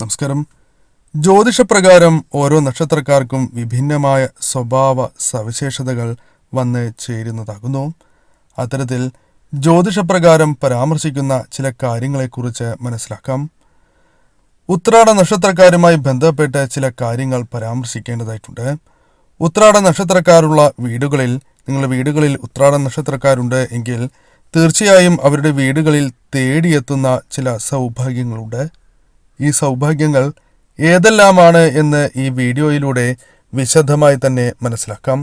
നമസ്കാരം. ജ്യോതിഷപ്രകാരം ഓരോ നക്ഷത്രക്കാർക്കും വിഭിന്നമായ സ്വഭാവ സവിശേഷതകൾ വന്ന് ചേരുന്നതാകുന്നു. അത്തരത്തിൽ ജ്യോതിഷപ്രകാരം പരാമർശിക്കുന്ന ചില കാര്യങ്ങളെക്കുറിച്ച് മനസ്സിലാക്കാം. ഉത്രാട നക്ഷത്രക്കാരുമായി ബന്ധപ്പെട്ട് ചില കാര്യങ്ങൾ പരാമർശിക്കേണ്ടതായിട്ടുണ്ട്. ഉത്രാട നക്ഷത്രക്കാരുള്ള വീടുകളിൽ നിങ്ങളുടെ വീടുകളിൽ ഉത്രാട നക്ഷത്രക്കാരുണ്ട് എങ്കിൽ തീർച്ചയായും അവരുടെ വീടുകളിൽ തേടിയെത്തുന്ന ചില സൗഭാഗ്യങ്ങളുണ്ട്. ഈ സൗഭാഗ്യങ്ങൾ ഏതെല്ലാമാണ് എന്ന് ഈ വീഡിയോയിലൂടെ വിശദമായി തന്നെ മനസ്സിലാക്കാം.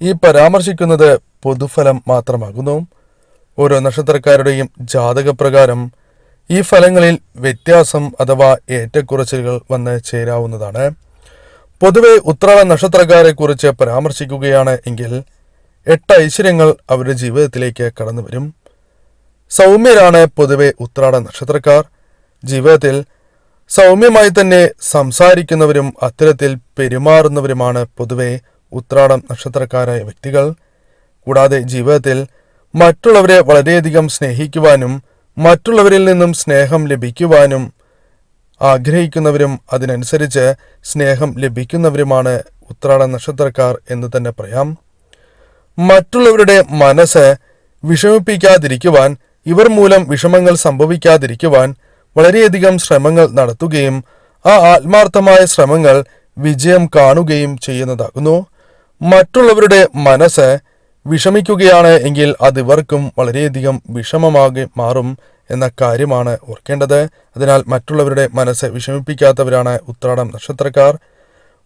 ഈ പരാമർശിക്കുന്നത് പൊതുഫലം മാത്രമാകുന്നു. ഓരോ നക്ഷത്രക്കാരുടെയും ജാതകപ്രകാരം ഈ ഫലങ്ങളിൽ വ്യത്യാസം അഥവാ ഏറ്റക്കുറച്ചിലുകൾ വന്ന് ചേരാവുന്നതാണ്. പൊതുവെ ഉത്രാട നക്ഷത്രക്കാരെ കുറിച്ച് പരാമർശിക്കുകയാണ് എങ്കിൽ എട്ട് ഐശ്വര്യങ്ങൾ അവരുടെ ജീവിതത്തിലേക്ക് കടന്നു വരും സൗമ്യരാണ് പൊതുവെ ഉത്രാട നക്ഷത്രക്കാർ. ജീവിതത്തിൽ സൗമ്യമായി തന്നെ സംസാരിക്കുന്നവരും അത്തരത്തിൽ പെരുമാറുന്നവരുമാണ് പൊതുവെ ഉത്രാടം നക്ഷത്രക്കാരായ വ്യക്തികൾ. കൂടാതെ ജീവിതത്തിൽ മറ്റുള്ളവരെ വളരെയധികം സ്നേഹിക്കുവാനും മറ്റുള്ളവരിൽ നിന്നും സ്നേഹം ലഭിക്കുവാനും ആഗ്രഹിക്കുന്നവരും അതിനനുസരിച്ച് സ്നേഹം ലഭിക്കുന്നവരുമാണ് ഉത്രാട നക്ഷത്രക്കാർ എന്ന് തന്നെ പറയാം. മറ്റുള്ളവരുടെ മനസ്സ് വിഷമിപ്പിക്കാതിരിക്കുവാൻ ഇവർ മൂലം വിഷമങ്ങൾ സംഭവിക്കാതിരിക്കുവാൻ വളരെയധികം ശ്രമങ്ങൾ നടത്തുകയും ആ ആത്മാർത്ഥമായ ശ്രമങ്ങൾ വിജയം കാണുകയും ചെയ്യുന്നതാകുന്നു. മറ്റുള്ളവരുടെ മനസ്സ് വിഷമിക്കുകയാണ് എങ്കിൽ അത് ഇവർക്കും വളരെയധികം വിഷമമാകെ മാറും എന്ന കാര്യമാണ് ഓർക്കേണ്ടത്. അതിനാൽ മറ്റുള്ളവരുടെ മനസ്സ് വിഷമിപ്പിക്കാത്തവരാണ് ഉത്രാടം നക്ഷത്രക്കാർ.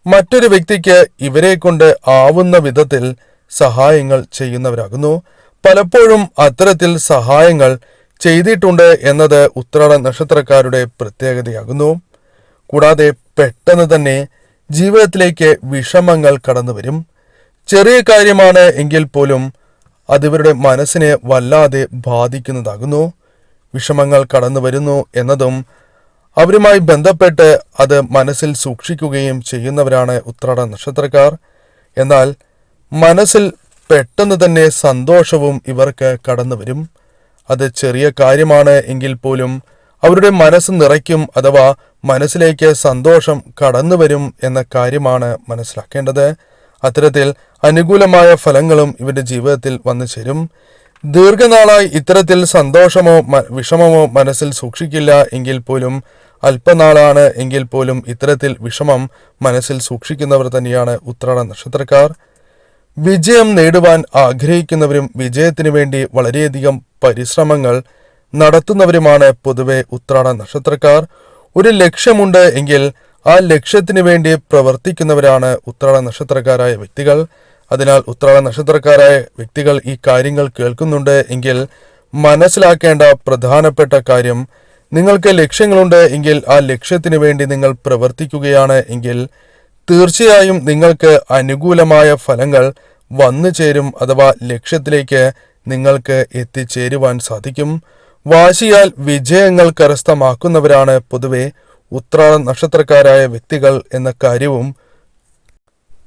മറ്റൊരു വ്യക്തിക്ക് ഇവരെ കൊണ്ട് ആവുന്ന വിധത്തിൽ സഹായങ്ങൾ ചെയ്യുന്നവരാകുന്നു. പലപ്പോഴും അത്തരത്തിൽ സഹായങ്ങൾ ചെയ്തിട്ടുണ്ട് എന്നത് ഉത്രാട നക്ഷത്രക്കാരുടെ പ്രത്യേകതയാകുന്നു. കൂടാതെ പെട്ടെന്ന് തന്നെ ജീവിതത്തിലേക്ക് വിഷമങ്ങൾ കടന്നു വരും. ചെറിയ കാര്യമാണ് എങ്കിൽ പോലും അതിവരുടെ മനസ്സിനെ വല്ലാതെ ബാധിക്കുന്നതാകുന്നു. വിഷമങ്ങൾ കടന്നു വരുന്നു എന്നതും അവരുമായി ബന്ധപ്പെട്ട് അത് മനസ്സിൽ സൂക്ഷിക്കുകയും ചെയ്യുന്നവരാണ് ഉത്രാട നക്ഷത്രക്കാർ. എന്നാൽ മനസ്സിൽ പെട്ടെന്ന് തന്നെ സന്തോഷവും ഇവർക്ക് കടന്നു വരും. അത് ചെറിയ കാര്യമാണ് എങ്കിൽ പോലും അവരുടെ മനസ്സ് നിറയ്ക്കും അഥവാ മനസ്സിലേക്ക് സന്തോഷം കടന്നു വരും എന്ന കാര്യമാണ് മനസ്സിലാക്കേണ്ടത്. അത്തരത്തിൽ അനുകൂലമായ ഫലങ്ങളും ഇവരുടെ ജീവിതത്തിൽ വന്നു ചേരും. ദീർഘനാളായി ഇത്തരത്തിൽ സന്തോഷമോ വിഷമമോ മനസ്സിൽ സൂക്ഷിക്കില്ല എങ്കിൽ പോലും അല്പനാളാണ് എങ്കിൽ പോലും ഇത്തരത്തിൽ വിഷമം മനസ്സിൽ സൂക്ഷിക്കുന്നവർ തന്നെയാണ് ഉത്രാട നക്ഷത്രക്കാർ. വിജയം നേടുവാൻ ആഗ്രഹിക്കുന്നവരും വിജയത്തിനു വേണ്ടി വളരെയധികം പരിശ്രമങ്ങൾ നടത്തുന്നവരുമാണ് പൊതുവെ ഉത്രാട നക്ഷത്രക്കാർ. ഒരു ലക്ഷ്യമുണ്ട് എങ്കിൽ ആ ലക്ഷ്യത്തിനു വേണ്ടി പ്രവർത്തിക്കുന്നവരാണ് ഉത്രാട നക്ഷത്രക്കാരായ വ്യക്തികൾ. അതിനാൽ ഉത്രാട നക്ഷത്രക്കാരായ വ്യക്തികൾ ഈ കാര്യങ്ങൾ കേൾക്കുന്നുണ്ട് എങ്കിൽ മനസ്സിലാക്കേണ്ട പ്രധാനപ്പെട്ട കാര്യം നിങ്ങൾക്ക് ലക്ഷ്യങ്ങളുണ്ട് എങ്കിൽ ആ ലക്ഷ്യത്തിനു വേണ്ടി നിങ്ങൾ പ്രവർത്തിക്കുകയാണ് എങ്കിൽ തീർച്ചയായും നിങ്ങൾക്ക് അനുകൂലമായ ഫലങ്ങൾ വന്നു ചേരും അഥവാ ലക്ഷ്യത്തിലേക്ക് നിങ്ങൾക്ക് എത്തിച്ചേരുവാൻ സാധിക്കും. വാശിയാൽ വിജയങ്ങൾ കരസ്ഥമാക്കുന്നവരാണ് പൊതുവെ ഉത്രാട നക്ഷത്രക്കാരായ വ്യക്തികൾ എന്ന കാര്യവും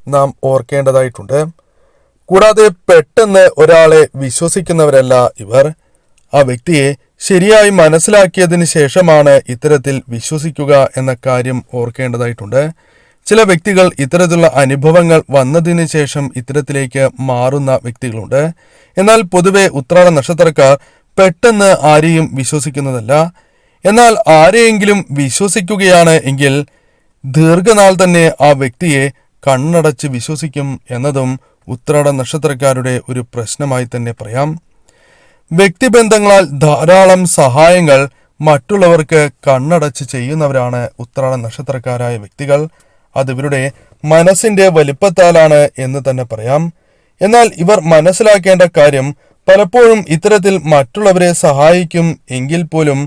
നാം ഓർക്കേണ്ടതായിട്ടുണ്ട്. കൂടാതെ പെട്ടെന്ന് ഒരാളെ വിശ്വസിക്കുന്നവരല്ല ഇവർ. ആ വ്യക്തിയെ ശരിയായി മനസ്സിലാക്കിയതിന് ശേഷമാണ് ഇത്തരത്തിൽ വിശ്വസിക്കുക എന്ന കാര്യം ഓർക്കേണ്ടതായിട്ടുണ്ട്. ചില വ്യക്തികൾ ഇത്തരത്തിലുള്ള അനുഭവങ്ങൾ വന്നതിന് ശേഷം ഇത്തരത്തിലേക്ക് മാറുന്ന വ്യക്തികളുണ്ട്. എന്നാൽ പൊതുവെ ഉത്രാട നക്ഷത്രക്കാർ പെട്ടെന്ന് ആരെയും വിശ്വസിക്കുന്നതല്ല. എന്നാൽ ആരെയെങ്കിലും വിശ്വസിക്കുകയാണ് എങ്കിൽ ദീർഘനാൾ തന്നെ ആ വ്യക്തിയെ കണ്ണടച്ച് വിശ്വസിക്കും എന്നതും ഉത്രാട നക്ഷത്രക്കാരുടെ ഒരു പ്രശ്നമായി തന്നെ പറയാം. വ്യക്തിബന്ധങ്ങളാൽ ധാരാളം സഹായങ്ങൾ മറ്റുള്ളവർക്ക് കണ്ണടച്ച് ചെയ്യുന്നവരാണ് ഉത്രാട നക്ഷത്രക്കാരായ വ്യക്തികൾ. അത് ഇവരുടെ മനസ്സിന്റെ വലിപ്പത്താലാണ് എന്ന് തന്നെ പറയാം. എന്നാൽ ഇവർ മനസ്സിലാക്കേണ്ട കാര്യം പലപ്പോഴും ഇത്തരത്തിൽ മറ്റുള്ളവരെ സഹായിക്കും എങ്കിൽ പോലും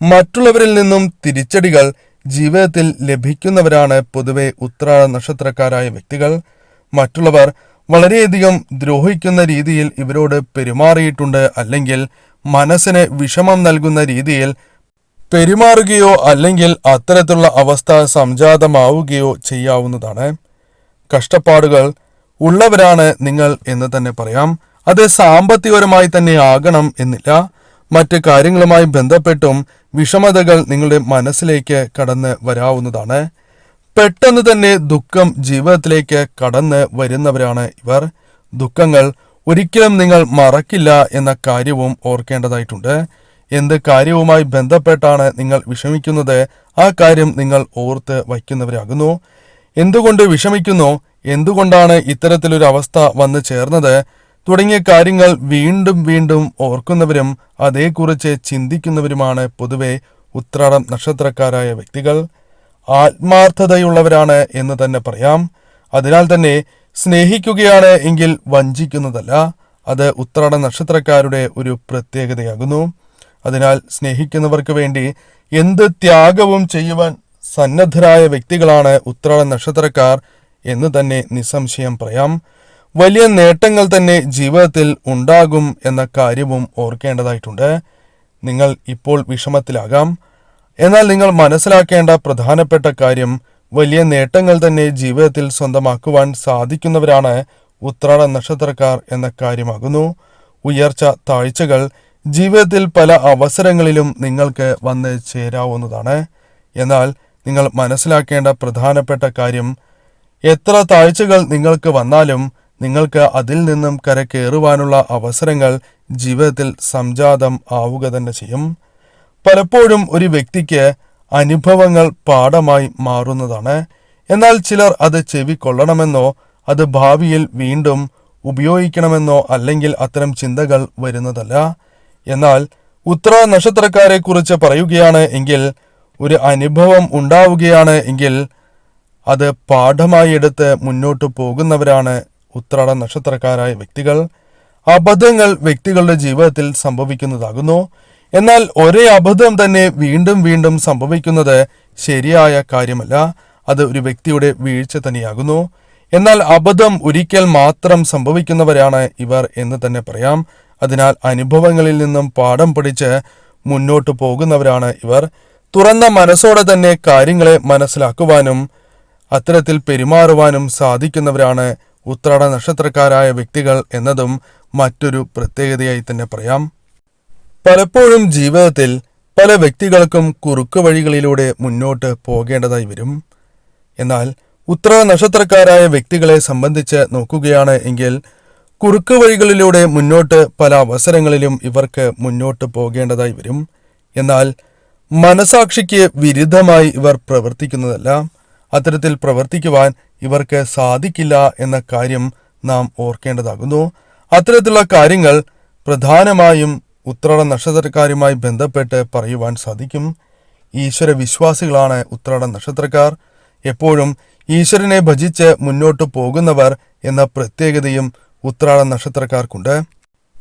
മറ്റുള്ളവരിൽ നിന്നും തിരിച്ചടികൾ ജീവിതത്തിൽ ലഭിക്കുന്നവരാണ് പൊതുവെ ഉത്രാട നക്ഷത്രക്കാരായ വ്യക്തികൾ. മറ്റുള്ളവർ വളരെയധികം ദ്രോഹിക്കുന്ന രീതിയിൽ ഇവരോട് പെരുമാറിയിട്ടുണ്ട് അല്ലെങ്കിൽ മനസ്സിന് വിഷമം നൽകുന്ന രീതിയിൽ പെരുമാറുകയോ അല്ലെങ്കിൽ അത്തരത്തിലുള്ള അവസ്ഥ സംജാതമാവുകയോ ചെയ്യാവുന്നതാണ്. കഷ്ടപ്പാടുകൾ ഉള്ളവരാണ് നിങ്ങൾ എന്ന് തന്നെ പറയാം. അത് സാമ്പത്തികപരമായി തന്നെ ആകണം എന്നില്ല. മറ്റ് കാര്യങ്ങളുമായി ബന്ധപ്പെട്ടും വിഷമതകൾ നിങ്ങളുടെ മനസ്സിലേക്ക് കടന്ന് വരാവുന്നതാണ്. പെട്ടെന്ന് തന്നെ ദുഃഖം ജീവിതത്തിലേക്ക് കടന്ന് വരുന്നവരാണ് ഇവർ. ദുഃഖങ്ങൾ ഒരിക്കലും നിങ്ങൾ മറക്കില്ല എന്ന കാര്യവും ഓർക്കേണ്ടതായിട്ടുണ്ട്. എന്ത് കാര്യവുമായി ബന്ധപ്പെട്ടാണ് നിങ്ങൾ വിഷമിക്കുന്നത്? ആ കാര്യം നിങ്ങൾ ഓർത്ത് വയ്ക്കുന്നവരാകുന്നു. എന്തുകൊണ്ട് വിഷമിക്കുന്നു? എന്തുകൊണ്ടാണ് ഇത്തരത്തിലൊരു അവസ്ഥ വന്നു ചേർന്നത്? തുടങ്ങിയ കാര്യങ്ങൾ വീണ്ടും വീണ്ടും ഓർക്കുന്നവരും അതേക്കുറിച്ച് ചിന്തിക്കുന്നവരുമാണ് പൊതുവെ ഉത്രാടം നക്ഷത്രക്കാരായ വ്യക്തികൾ. ആത്മാർത്ഥതയുള്ളവരാണ് എന്ന് തന്നെ പറയാം. അതിനാൽ തന്നെ സ്നേഹിക്കുകയാണ് എങ്കിൽ വഞ്ചിക്കുന്നതല്ല. അത് ഉത്രാട നക്ഷത്രക്കാരുടെ ഒരു പ്രത്യേകതയാകുന്നു. അതിനാൽ സ്നേഹിക്കുന്നവർക്ക് വേണ്ടി എന്ത് ത്യാഗവും ചെയ്യുവാൻ സന്നദ്ധരായ വ്യക്തികളാണ് ഉത്രാട നക്ഷത്രക്കാർ എന്ന് തന്നെ നിസ്സംശയം പറയാം. വലിയ നേട്ടങ്ങൾ തന്നെ ജീവിതത്തിൽ ഉണ്ടാകും എന്ന കാര്യവും ഓർക്കേണ്ടതായിട്ടുണ്ട്. നിങ്ങൾ ഇപ്പോൾ വിഷമത്തിലാകാം. എന്നാൽ നിങ്ങൾ മനസ്സിലാക്കേണ്ട പ്രധാനപ്പെട്ട കാര്യം വലിയ നേട്ടങ്ങൾ തന്നെ ജീവിതത്തിൽ സ്വന്തമാക്കുവാൻ സാധിക്കുന്നവരാണ് ഉത്രാട നക്ഷത്രക്കാർ എന്ന കാര്യമാകുന്നു. ഉയർച്ച താഴ്ചകൾ ജീവിതത്തിൽ പല അവസരങ്ങളിലും നിങ്ങൾക്ക് വന്ന് ചേരാവുന്നതാണ്. എന്നാൽ നിങ്ങൾ മനസ്സിലാക്കേണ്ട പ്രധാനപ്പെട്ട കാര്യം എത്ര താഴ്ചകൾ നിങ്ങൾക്ക് വന്നാലും നിങ്ങൾക്ക് അതിൽ നിന്നും കരകയറുവാനുള്ള അവസരങ്ങൾ ജീവിതത്തിൽ സംജാതം ആവുക തന്നെ ചെയ്യും. പലപ്പോഴും ഒരു വ്യക്തിക്ക് അനുഭവങ്ങൾ പാഠമായി മാറുന്നതാണ്. എന്നാൽ ചിലർ അത് ചെവിക്കൊള്ളണമെന്നോ അത് ഭാവിയിൽ വീണ്ടും ഉപയോഗിക്കണമെന്നോ അല്ലെങ്കിൽ അത്തരം ചിന്തകൾ വരുന്നതല്ല. എന്നാൽ ഉത്ര നക്ഷത്രക്കാരെ കുറിച്ച് പറയുകയാണ് എങ്കിൽ ഒരു അനുഭവം ഉണ്ടാവുകയാണ് എങ്കിൽ അത് പാഠമായി എടുത്ത് മുന്നോട്ട് പോകുന്നവരാണ് ഉത്രാട നക്ഷത്രക്കാരായ വ്യക്തികൾ. അബദ്ധങ്ങൾ വ്യക്തികളുടെ ജീവിതത്തിൽ സംഭവിക്കുന്നതാകുന്നു. എന്നാൽ ഒരേ അബദ്ധം തന്നെ വീണ്ടും വീണ്ടും സംഭവിക്കുന്നത് ശരിയായ കാര്യമല്ല. അത് ഒരു വ്യക്തിയുടെ വീഴ്ച തന്നെയാകുന്നു. എന്നാൽ അബദ്ധം ഒരിക്കൽ മാത്രം സംഭവിക്കുന്നവരാണ് ഇവർ എന്ന് തന്നെ പറയാം. അതിനാൽ അനുഭവങ്ങളിൽ നിന്നും പാഠം പഠിച്ച് മുന്നോട്ട് പോകുന്നവരാണ് ഇവർ. തുറന്ന മനസ്സോടെ തന്നെ കാര്യങ്ങളെ മനസ്സിലാക്കുവാനും അത്തരത്തിൽ പെരുമാറുവാനും സാധിക്കുന്നവരാണ് ഉത്രാട നക്ഷത്രക്കാരായ വ്യക്തികൾ എന്നതും മറ്റൊരു പ്രത്യേകതയായി തന്നെ പറയാം. പലപ്പോഴും ജീവിതത്തിൽ പല വ്യക്തികൾക്കും കുറുക്കു വഴികളിലൂടെ മുന്നോട്ട് പോകേണ്ടതായി വരും. എന്നാൽ ഉത്തര നക്ഷത്രക്കാരായ വ്യക്തികളെ സംബന്ധിച്ച് നോക്കുകയാണ് എങ്കിൽ കുറുക്കു വഴികളിലൂടെ മുന്നോട്ട് പല അവസരങ്ങളിലും ഇവർക്ക് മുന്നോട്ട് പോകേണ്ടതായി വരും. എന്നാൽ മനസാക്ഷിക്ക് വിരുദ്ധമായി ഇവർ പ്രവർത്തിക്കുന്നതല്ല. അത്തരത്തിൽ പ്രവർത്തിക്കുവാൻ ഇവർക്ക് സാധിക്കില്ല എന്ന കാര്യം നാം ഓർക്കേണ്ടതാകുന്നു. അത്തരത്തിലുള്ള കാര്യങ്ങൾ പ്രധാനമായും ഉത്രാട നക്ഷത്രക്കാരുമായി ബന്ധപ്പെട്ട് പറയുവാൻ സാധിക്കും. ഈശ്വര വിശ്വാസികളാണ് ഉത്രാട നക്ഷത്രക്കാർ. എപ്പോഴും ഈശ്വരനെ ഭജിച്ച് മുന്നോട്ട് പോകുന്നവർ എന്ന പ്രത്യേകതയും ഉത്രാട നക്ഷത്രക്കാർക്കുണ്ട്.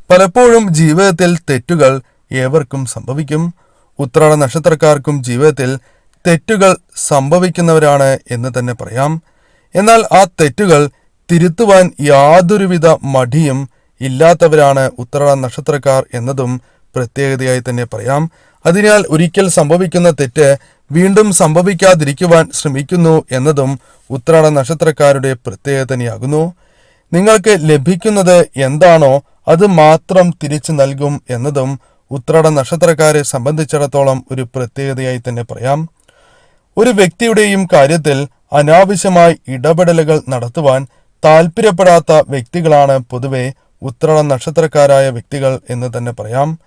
പലപ്പോഴും ജീവിതത്തിൽ തെറ്റുകൾ ഏവർക്കും സംഭവിക്കും. ഉത്രാട നക്ഷത്രക്കാർക്കും ജീവിതത്തിൽ തെറ്റുകൾ സംഭവിക്കുന്നവരാണ് എന്ന് തന്നെ പറയാം. എന്നാൽ ആ തെറ്റുകൾ തിരുത്തുവാൻ യാതൊരുവിധ മടിയും ഇല്ലാത്തവരാണ് ഉത്രാട നക്ഷത്രക്കാർ എന്നതും പ്രത്യേകതയായി തന്നെ പറയാം. അതിനാൽ ഒരിക്കൽ സംഭവിക്കുന്ന തെറ്റ് വീണ്ടും സംഭവിക്കാതിരിക്കുവാൻ ശ്രമിക്കുന്നു എന്നതും ഉത്രാട നക്ഷത്രക്കാരുടെ പ്രത്യേകത തന്നെയാകുന്നു. നിങ്ങൾക്ക് ലഭിക്കുന്നത് എന്താണോ അത് മാത്രം തിരിച്ചു നൽകും എന്നതും ഉത്രട നക്ഷത്രക്കാരെ സംബന്ധിച്ചിടത്തോളം ഒരു പ്രത്യേകതയായി തന്നെ പറയാം. ഒരു വ്യക്തിയുടെയും കാര്യത്തിൽ അനാവശ്യമായി ഇടപെടലുകൾ നടത്തുവാൻ താല്പര്യപ്പെടാത്ത വ്യക്തികളാണ് പൊതുവെ ഉത്രട നക്ഷത്രക്കാരായ വ്യക്തികൾ എന്ന് തന്നെ പറയാം.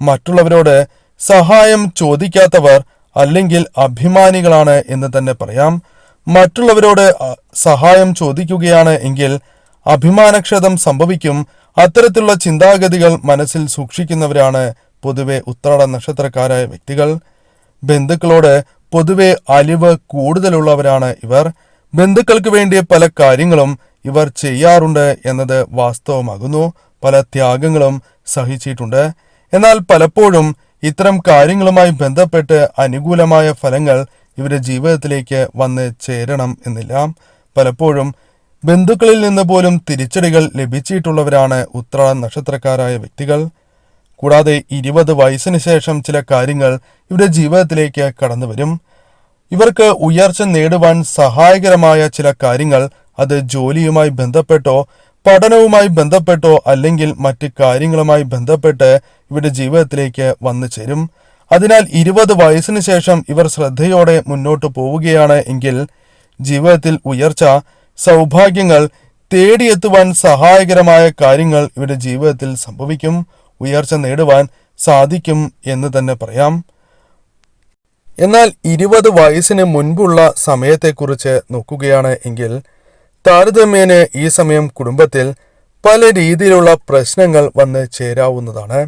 മറ്റുള്ളവരോട് സഹായം ചോദിക്കാത്തവർ അല്ലെങ്കിൽ അഭിമാനികളാണ് എന്ന് തന്നെ പറയാം. മറ്റുള്ളവരോട് സഹായം ചോദിക്കുകയാണ് എങ്കിൽ അഭിമാനക്ഷതം സംഭവിക്കും. അത്തരത്തിലുള്ള ചിന്താഗതികൾ മനസ്സിൽ സൂക്ഷിക്കുന്നവരാണ് പൊതുവെ ഉത്രാട നക്ഷത്രക്കാരായ വ്യക്തികൾ. ബന്ധുക്കളോട് പൊതുവെ അലിവ് കൂടുതലുള്ളവരാണ് ഇവർ. ബന്ധുക്കൾക്ക് വേണ്ടിയ പല കാര്യങ്ങളും ഇവർ ചെയ്യാറുണ്ട് എന്നത് വാസ്തവമാകുന്നു. പല ത്യാഗങ്ങളും സഹിച്ചിട്ടുണ്ട്. എന്നാൽ പലപ്പോഴും ഇത്തരം കാര്യങ്ങളുമായി ബന്ധപ്പെട്ട് അനുകൂലമായ ഫലങ്ങൾ ഇവരുടെ ജീവിതത്തിലേക്ക് വന്ന് ചേരണം എന്നില്ല. പലപ്പോഴും ബന്ധുക്കളിൽ നിന്ന് പോലും തിരിച്ചടികൾ ലഭിച്ചിട്ടുള്ളവരാണ് ഉത്രാട നക്ഷത്രക്കാരായ വ്യക്തികൾ. കൂടാതെ ഇരുപത് വയസ്സിന് ശേഷം ചില കാര്യങ്ങൾ ഇവരുടെ ജീവിതത്തിലേക്ക് കടന്നു വരും. ഇവർക്ക് ഉയർച്ച നേടുവാൻ സഹായകരമായ ചില കാര്യങ്ങൾ അത് ജോലിയുമായി ബന്ധപ്പെട്ടോ പഠനവുമായി ബന്ധപ്പെട്ടോ അല്ലെങ്കിൽ മറ്റ് കാര്യങ്ങളുമായി ബന്ധപ്പെട്ട് ഇവരുടെ ജീവിതത്തിലേക്ക് വന്നു ചേരും. അതിനാൽ ഇരുപത് വയസ്സിന് ശേഷം ഇവർ ശ്രദ്ധയോടെ മുന്നോട്ട് പോവുകയാണ് എങ്കിൽ ജീവിതത്തിൽ ഉയർച്ച സൗഭാഗ്യങ്ങൾ തേടിയെത്തുവാൻ സഹായകരമായ കാര്യങ്ങൾ ഇവരുടെ ജീവിതത്തിൽ സംഭവിക്കും. ഉയർച്ച നേടുവാൻ സാധിക്കും എന്ന് തന്നെ പറയാം. എന്നാൽ ഇരുപത് വയസ്സിന് മുൻപുള്ള സമയത്തെക്കുറിച്ച് നോക്കുകയാണ് എങ്കിൽ താരതമ്യേന ഈ സമയം കുടുംബത്തിൽ പല രീതിയിലുള്ള പ്രശ്നങ്ങൾ വന്ന് ചേരാവുന്നതാണ്.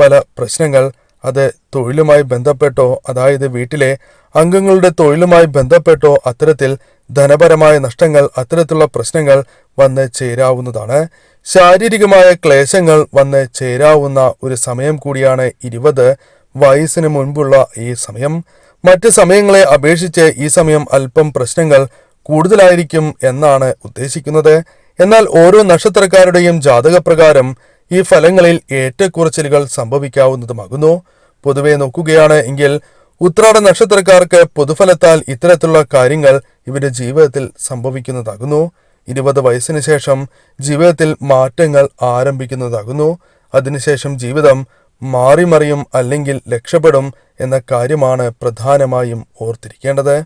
പല പ്രശ്നങ്ങൾ അത് തൊഴിലുമായി ബന്ധപ്പെട്ടോ അതായത് വീട്ടിലെ അംഗങ്ങളുടെ തൊഴിലുമായി ബന്ധപ്പെട്ടോ അത്തരത്തിൽ ധനപരമായ നഷ്ടങ്ങൾ അത്തരത്തിലുള്ള പ്രശ്നങ്ങൾ വന്ന് ചേരാവുന്നതാണ്. ശാരീരികമായ ക്ലേശങ്ങൾ വന്ന് ചേരാവുന്ന ഒരു സമയം കൂടിയാണ് ഇരുപത് വയസ്സിന് മുൻപുള്ള ഈ സമയം. മറ്റ് സമയങ്ങളെ അപേക്ഷിച്ച് ഈ സമയം അല്പം പ്രശ്നങ്ങൾ കൂടുതലായിരിക്കും എന്നാണ് ഉദ്ദേശിക്കുന്നത്. എന്നാൽ ഓരോ നക്ഷത്രക്കാരുടെയും ജാതകപ്രകാരം ഈ ഫലങ്ങളിൽ ഏറ്റക്കുറച്ചിലുകൾ സംഭവിക്കാവുന്നതുമാകുന്നു. പൊതുവെ നോക്കുകയാണ് എങ്കിൽ ഉത്രാട നക്ഷത്രക്കാർക്ക് പൊതുഫലത്താൽ ഇത്തരത്തിലുള്ള കാര്യങ്ങൾ ഇവരുടെ ജീവിതത്തിൽ സംഭവിക്കുന്നതാകുന്നു. ഇരുപത് വയസ്സിന് ശേഷം ജീവിതത്തിൽ മാറ്റങ്ങൾ ആരംഭിക്കുന്നതാകുന്നു. അതിനുശേഷം ജീവിതം മാറിമറിയും അല്ലെങ്കിൽ രക്ഷപ്പെടും എന്ന കാര്യമാണ് പ്രധാനമായും ഓർത്തിരിക്കേണ്ടത്.